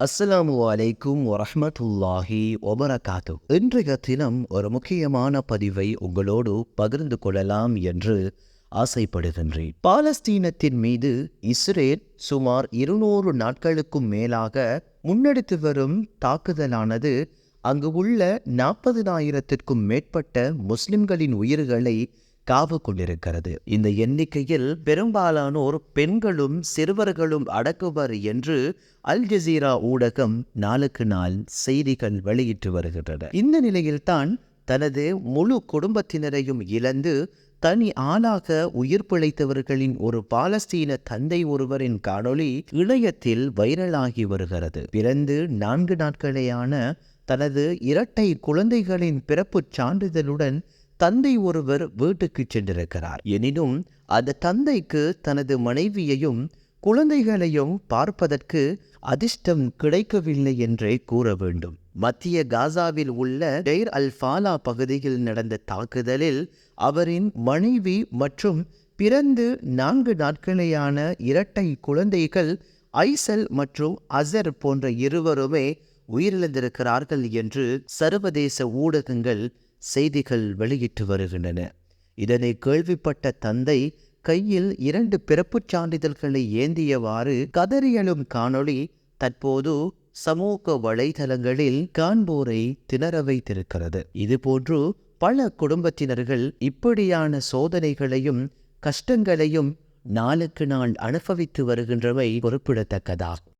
அஸ்ஸலாமு அலைக்கும் வரஹ்மத்துல்லாஹி ஒபரகாத்து இன்றைய தினம் ஒரு முக்கியமான பதிவை உங்களோடு பகிர்ந்து கொள்ளலாம் என்று ஆசைப்படுகின்றேன். பாலஸ்தீனத்தின் மீது இஸ்ரேல் சுமார் இருநூறு நாட்களுக்கும் மேலாக முன்னெடுத்து வரும் தாக்குதலானது அங்கு உள்ள நாற்பதினாயிரத்திற்கும் மேற்பட்ட முஸ்லிம்களின் உயிர்களை காவு கொண்டிருக்கிறது இந்த எண்ணிக்கையில் பெரும்பாலானோர் பெண்களும் சிறுவர்களும் அடக்குவர் என்று அல் ஜசீரா ஊடகம் நாளுக்கு நாள் செய்திகள் வெளியிட்டு வருகின்றன. இந்த நிலையில்தான் தனது முழு குடும்பத்தினரையும் இழந்து தனி ஆளாக உயிர் பிழைத்தவர்களின் ஒரு பாலஸ்தீன தந்தை ஒருவரின் காணொளி இணையத்தில் வைரலாகி வருகிறது. பிறந்து நான்கு நாட்களேயான தனது இரட்டை குழந்தைகளின் பிறப்புச் சான்றிதழுடன் தந்தை ஒருவர் வீட்டுக்கு சென்றிருக்கிறார். எனினும் அந்த தந்தைக்கு தனது மனைவியையும் குழந்தைகளையும் பார்ப்பதற்கு அதிர்ஷ்டம் கிடைக்கவில்லை என்றே கூற வேண்டும். மத்திய காசாவில் உள்ள டெய்ர் அல் ஃபாலா பகுதியில் நடந்த தாக்குதலில் அவரின் மனைவி மற்றும் பிறந்து நான்கு நாட்களேயான இரட்டை குழந்தைகள் ஐசல் மற்றும் அசர் போன்ற இருவருமே உயிரிழந்திருக்கிறார்கள் என்று சர்வதேச ஊடகங்கள் செய்திகள் வெளியிட்டு வருகின்றன. இதனை கேள்விப்பட்ட தந்தை கையில் இரண்டு பிறப்புச் சான்றிதழ்களை ஏந்தியவாறு கதறியலும் காணொளி தற்போது சமூக வலைதளங்களில் காண்போரை திணற வைத்திருக்கிறது. இதுபோன்று பல குடும்பத்தினர்கள் இப்படியான சோதனைகளையும் கஷ்டங்களையும் நாளுக்கு நாள் அனுபவித்து வருகின்றவை குறிப்பிடத்தக்கதாகும்.